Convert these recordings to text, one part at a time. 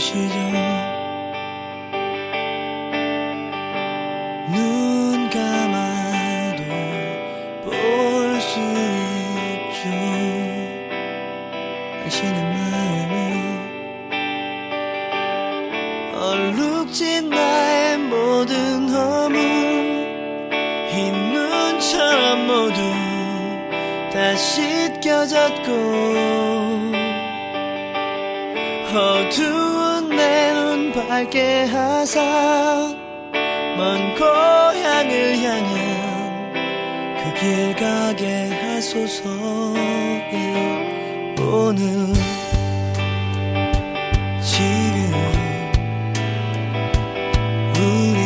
시절 눈 감아도 볼 수 있죠. 당신의 마음을 얼룩진 나의 모든 허물 흰 눈처럼 모두 다 씻겨졌고 어두운 내 눈 밝게 하사 먼 고향을 향한 그 길 가게 하소서. 오늘 지금 우리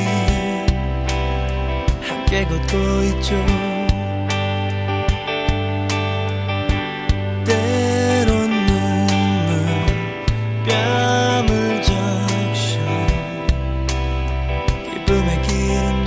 함께 걷고 있죠 me quieren.